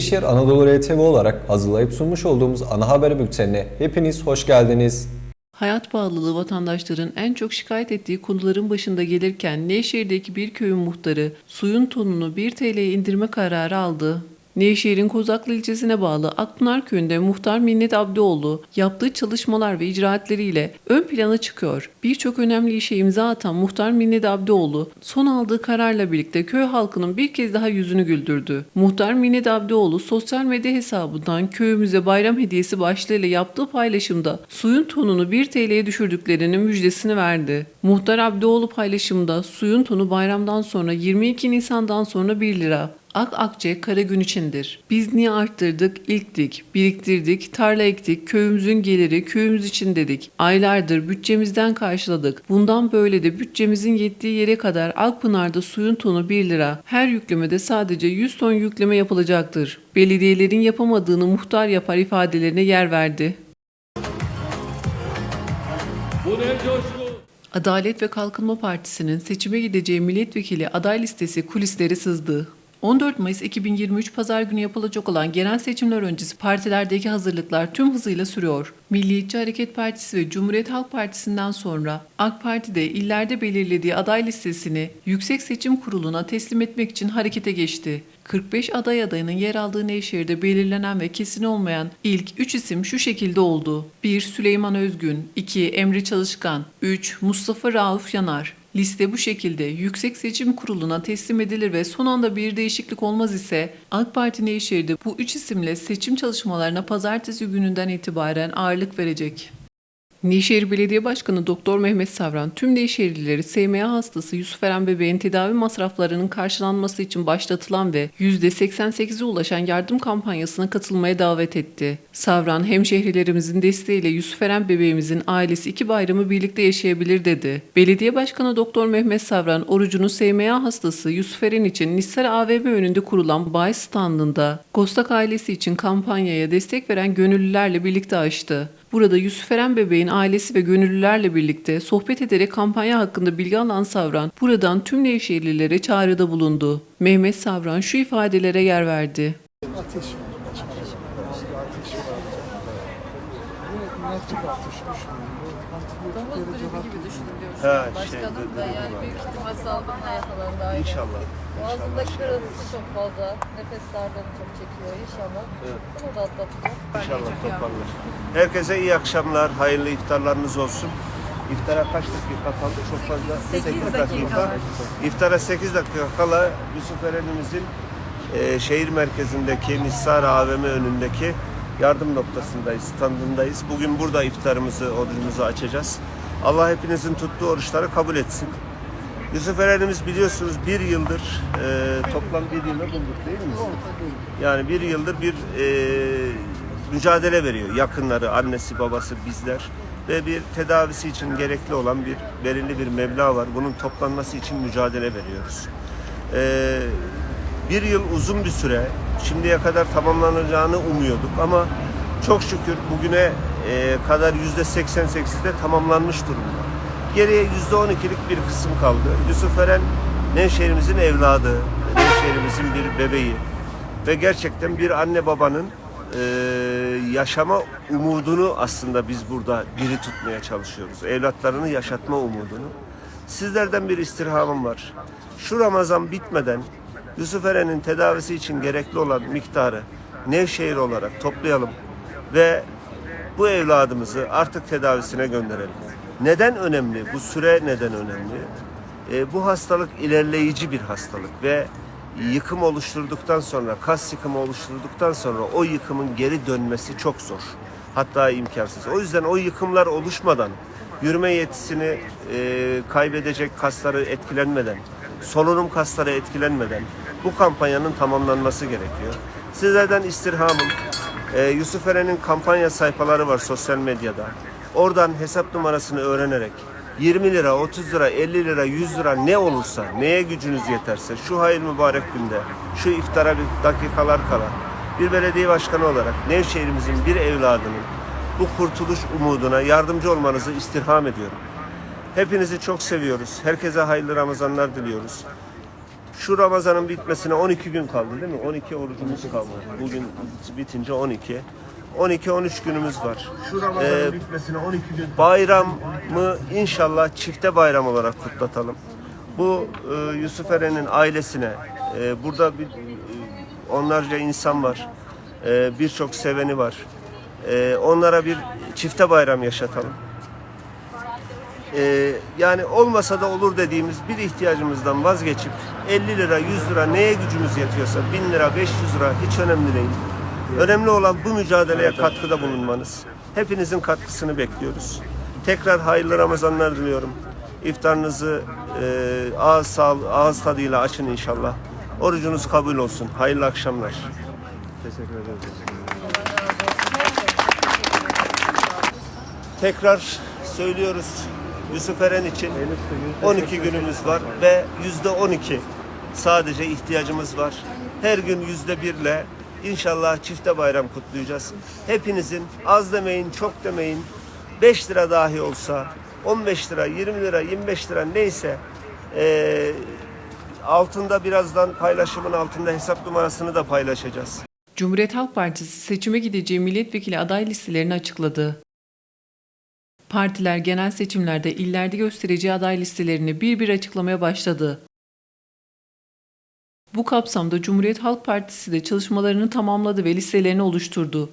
Nevşehir Anadolu RTV olarak hazırlayıp sunmuş olduğumuz ana haber bültenine hepiniz hoş geldiniz. Hayat pahalılığı vatandaşların en çok şikayet ettiği konuların başında gelirken Nevşehir'deki bir köyün muhtarı suyun tonunu 1 TL'ye indirme kararı aldı. Nevşehir'in Kozaklı ilçesine bağlı Akpınar köyünde muhtar Minnet Abdioğlu yaptığı çalışmalar ve icraatleriyle ön plana çıkıyor. Birçok önemli işe imza atan muhtar Minnet Abdioğlu son aldığı kararla birlikte köy halkının bir kez daha yüzünü güldürdü. Muhtar Minnet Abdioğlu sosyal medya hesabından köyümüze bayram hediyesi başlığıyla yaptığı paylaşımda suyun tonunu 1 TL'ye düşürdüklerinin müjdesini verdi. Muhtar Abdioğlu paylaşımda suyun tonu bayramdan sonra 22 Nisan'dan sonra 1 lira. Ak akçe kara gün içindir. Biz niye arttırdık, ilktik, biriktirdik, tarla ektik, köyümüzün geliri köyümüz için dedik. Aylardır bütçemizden karşıladık. Bundan böyle de bütçemizin yettiği yere kadar Akpınar'da suyun tonu 1 lira. Her yüklemede sadece 100 ton yükleme yapılacaktır. Belediyelerin yapamadığını muhtar yapar ifadelerine yer verdi. Bu ne coşku? Adalet ve Kalkınma Partisi'nin seçime gideceği milletvekili aday listesi kulisleri sızdı. 14 Mayıs 2023 Pazar günü yapılacak olan genel seçimler öncesi partilerdeki hazırlıklar tüm hızıyla sürüyor. Milliyetçi Hareket Partisi ve Cumhuriyet Halk Partisi'nden sonra AK Parti de illerde belirlediği aday listesini Yüksek Seçim Kurulu'na teslim etmek için harekete geçti. 45 aday adayının yer aldığı Nevşehir'de belirlenen ve kesin olmayan ilk 3 isim şu şekilde oldu. 1. Süleyman Özgün 2. Emre Çalışkan 3. Mustafa Rauf Yanar Liste bu şekilde Yüksek Seçim Kurulu'na teslim edilir ve son anda bir değişiklik olmaz ise AK Parti Nevşehir'de bu üç isimle seçim çalışmalarına pazartesi gününden itibaren ağırlık verecek. Nevşehir Belediye Başkanı Doktor Mehmet Savran tüm Nevşehirlileri SMA hastası Yusuf Eren bebeğin tedavi masraflarının karşılanması için başlatılan ve %88'e ulaşan yardım kampanyasına katılmaya davet etti. Savran hemşehrilerimizin desteğiyle Yusuf Eren bebeğimizin ailesi iki bayramı birlikte yaşayabilir dedi. Belediye Başkanı Doktor Mehmet Savran orucunu SMA hastası Yusuf Eren için Nisar AVM önünde kurulan bay standında Kostak ailesi için kampanyaya destek veren gönüllülerle birlikte açtı. Burada Yusuf Eren bebeğin ailesi ve gönüllülerle birlikte sohbet ederek kampanya hakkında bilgi alan Savran, buradan tüm Nevşehirlilere çağrıda bulundu. Mehmet Savran şu ifadelere yer verdi. Ateş var. Var. Gibi düşünülüyor Ha, şey, da yani büyük ihtimal salgınla yakalandı aynı. İnşallah. Boğazındaki kırıltısı çok fazla. Nefes darlığını çok çekiyor inşallah. Evet. Bunu da atlatacak. İnşallah toparlar. Herkese iyi akşamlar, hayırlı iftarlarınız olsun. İftara kaç dakika kaldı? Çok fazla. 8 dakika. İftara 8 dakika kala Yusuf Eren'imizin e, şehir merkezindeki Nisar AVM önündeki yardım noktasındayız, standındayız. Bugün burada iftarımızı, orucumuzu açacağız. Allah hepinizin tuttuğu oruçları kabul etsin. Yusuf Eren'imiz biliyorsunuz bir yıldır e, toplam bir yılı bulduk değil mi? Yani bir yıldır bir e, mücadele veriyor. Yakınları, annesi, babası, bizler ve bir tedavisi için gerekli olan bir belirli bir meblağ var. Bunun toplanması için mücadele veriyoruz. E, bir yıl uzun bir süre. Şimdiye kadar tamamlanacağını umuyorduk ama çok şükür bugüne e, kadar yüzde 88'de tamamlanmış durumda. Geriye yüzde 12'lik bir kısım kaldı. Yusuf Eren Nevşehir'imizin evladı, Nevşehir'imizin bir bebeği ve gerçekten bir anne babanın e, yaşama umudunu aslında biz burada diri tutmaya çalışıyoruz. Evlatlarını yaşatma umudunu. Sizlerden bir istirhamım var. Şu Ramazan bitmeden Yusuf Eren'in tedavisi için gerekli olan miktarı Nevşehir olarak toplayalım ve bu evladımızı artık tedavisine gönderelim. Neden önemli? Bu süre neden önemli? E, bu hastalık ilerleyici bir hastalık ve yıkım oluşturduktan sonra, kas yıkımı oluşturduktan sonra o yıkımın geri dönmesi çok zor. Hatta imkansız. O yüzden o yıkımlar oluşmadan, yürüme yetisini e, kaybedecek kasları etkilenmeden, solunum kasları etkilenmeden bu kampanyanın tamamlanması gerekiyor. Sizlerden istirhamım, e, Yusuf Eren'in kampanya sayfaları var sosyal medyada. Oradan hesap numarasını öğrenerek 20 lira, 30 lira, 50 lira, 100 lira ne olursa, neye gücünüz yeterse şu hayır mübarek günde, şu iftara bir dakikalar kala bir belediye başkanı olarak Nevşehir'imizin bir evladının bu kurtuluş umuduna yardımcı olmanızı istirham ediyorum. Hepinizi çok seviyoruz. Herkese hayırlı Ramazanlar diliyoruz. Şu Ramazan'ın bitmesine 12 gün kaldı değil mi? 12 orucumuz kaldı. Bugün bitince 12. 12-13 günümüz var. Ee, bitmesine 12 gün Bayramı inşallah çifte bayram olarak kutlatalım. Bu e, Yusuf Eren'in ailesine, e, burada bir, e, onlarca insan var, e, birçok seveni var. E, onlara bir çifte bayram yaşatalım. E, yani olmasa da olur dediğimiz bir ihtiyacımızdan vazgeçip 50 lira, 100 lira neye gücümüz yetiyorsa 1000 lira, 500 lira hiç önemli değil. Önemli olan bu mücadeleye katkıda bulunmanız. Hepinizin katkısını bekliyoruz. Tekrar hayırlı Ramazanlar diliyorum. İftarınızı e, ağız, sağ, ağız tadıyla açın inşallah. Orucunuz kabul olsun. Hayırlı akşamlar. Tekrar söylüyoruz Yusuf Eren için 12 günümüz var ve yüzde 12 sadece ihtiyacımız var. Her gün yüzde birle inşallah çifte bayram kutlayacağız. Hepinizin az demeyin çok demeyin 5 lira dahi olsa 15 lira 20 lira 25 lira neyse eee, altında birazdan paylaşımın altında hesap numarasını da paylaşacağız. Cumhuriyet Halk Partisi seçime gideceği milletvekili aday listelerini açıkladı. Partiler genel seçimlerde illerde göstereceği aday listelerini bir bir açıklamaya başladı. Bu kapsamda Cumhuriyet Halk Partisi de çalışmalarını tamamladı ve listelerini oluşturdu.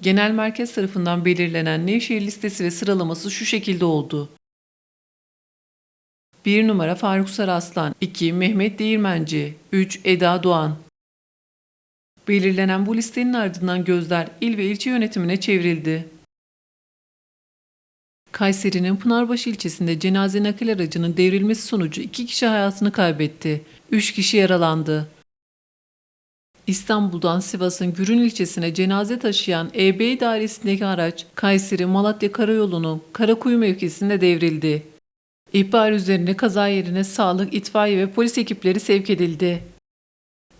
Genel merkez tarafından belirlenen Nevşehir listesi ve sıralaması şu şekilde oldu. 1 numara Faruk Saraslan, 2 Mehmet Değirmenci, 3 Eda Doğan, Belirlenen bu listenin ardından gözler il ve ilçe yönetimine çevrildi. Kayseri'nin Pınarbaşı ilçesinde cenaze nakil aracının devrilmesi sonucu iki kişi hayatını kaybetti. Üç kişi yaralandı. İstanbul'dan Sivas'ın Gürün ilçesine cenaze taşıyan EB idaresindeki araç Kayseri Malatya Karayolu'nun Karakuyu mevkisinde devrildi. İhbar üzerine kaza yerine sağlık, itfaiye ve polis ekipleri sevk edildi.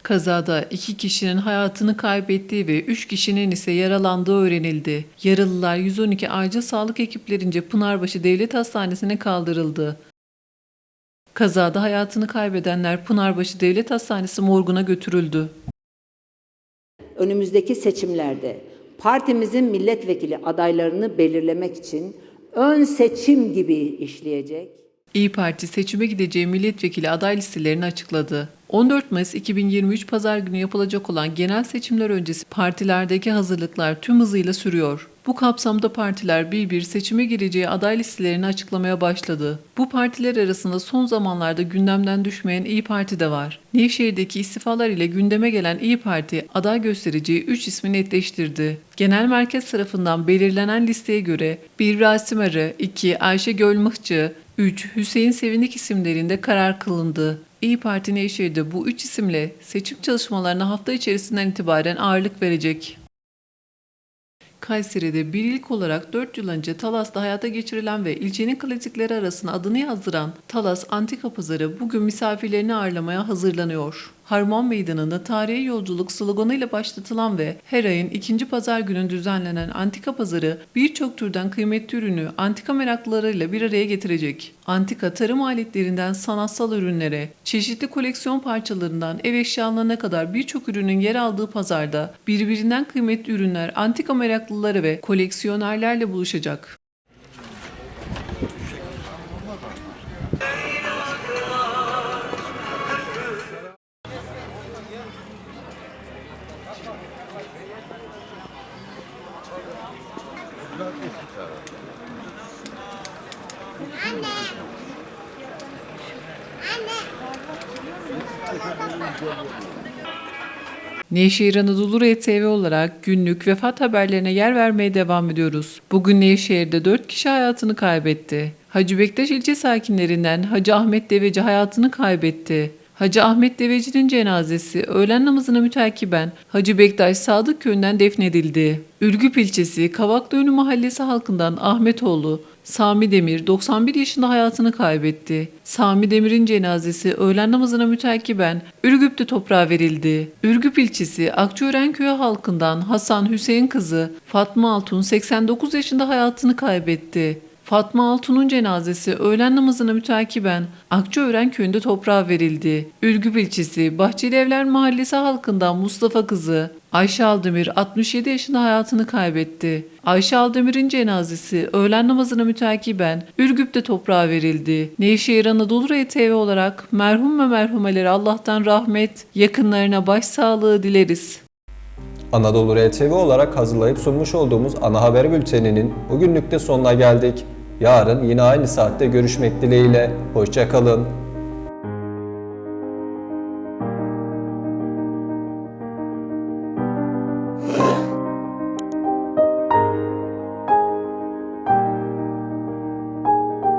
Kazada iki kişinin hayatını kaybettiği ve üç kişinin ise yaralandığı öğrenildi. Yaralılar 112 acil sağlık ekiplerince Pınarbaşı Devlet Hastanesi'ne kaldırıldı. Kazada hayatını kaybedenler Pınarbaşı Devlet Hastanesi morguna götürüldü. önümüzdeki seçimlerde partimizin milletvekili adaylarını belirlemek için ön seçim gibi işleyecek. İyi Parti seçime gideceği milletvekili aday listelerini açıkladı. 14 Mayıs 2023 Pazar günü yapılacak olan genel seçimler öncesi partilerdeki hazırlıklar tüm hızıyla sürüyor. Bu kapsamda partiler bir bir seçime gireceği aday listelerini açıklamaya başladı. Bu partiler arasında son zamanlarda gündemden düşmeyen İyi Parti de var. Nevşehir'deki istifalar ile gündeme gelen İyi Parti aday göstereceği 3 ismi netleştirdi. Genel merkez tarafından belirlenen listeye göre 1 Rasim Arı, 2 Ayşe Gölmıhçı, 3 Hüseyin Sevindik isimlerinde karar kılındı. İyi Parti Nevşehir'de bu üç isimle seçim çalışmalarına hafta içerisinden itibaren ağırlık verecek. Kayseri'de bir ilk olarak 4 yıl önce Talas'ta hayata geçirilen ve ilçenin klasikleri arasına adını yazdıran Talas Antika Pazarı bugün misafirlerini ağırlamaya hazırlanıyor. Harman Meydanı'nda tarihi yolculuk sloganıyla başlatılan ve her ayın ikinci pazar günü düzenlenen Antika Pazarı birçok türden kıymetli ürünü antika meraklılarıyla bir araya getirecek. Antika tarım aletlerinden sanatsal ürünlere, çeşitli koleksiyon parçalarından ev eşyalarına kadar birçok ürünün yer aldığı pazarda birbirinden kıymetli ürünler antika meraklıları ve koleksiyonerlerle buluşacak. Nevşehir Anadolu RTV olarak günlük vefat haberlerine yer vermeye devam ediyoruz. Bugün Nevşehir'de 4 kişi hayatını kaybetti. Hacı Bektaş ilçe sakinlerinden Hacı Ahmet Deveci hayatını kaybetti. Hacı Ahmet Deveci'nin cenazesi öğlen namazına mütakiben Hacı Bektaş Sadık köyünden defnedildi. Ürgüp ilçesi Kavaklıönü mahallesi halkından Ahmetoğlu Sami Demir 91 yaşında hayatını kaybetti. Sami Demir'in cenazesi öğlen namazına mütakiben Ürgüp'te toprağa verildi. Ürgüp ilçesi Akçören köyü halkından Hasan Hüseyin kızı Fatma Altun 89 yaşında hayatını kaybetti. Fatma Altun'un cenazesi öğlen namazına mütakiben Akçaören köyünde toprağa verildi. Ürgüp ilçesi Bahçeli Evler Mahallesi halkından Mustafa kızı Ayşe Aldemir 67 yaşında hayatını kaybetti. Ayşe Aldemir'in cenazesi öğlen namazına mütakiben Ürgüp'te toprağa verildi. Nevşehir Anadolu RTV olarak merhum ve merhumelere Allah'tan rahmet, yakınlarına başsağlığı dileriz. Anadolu RTV olarak hazırlayıp sunmuş olduğumuz ana haber bülteninin bugünlük de sonuna geldik. Yarın yine aynı saatte görüşmek dileğiyle. Hoşçakalın.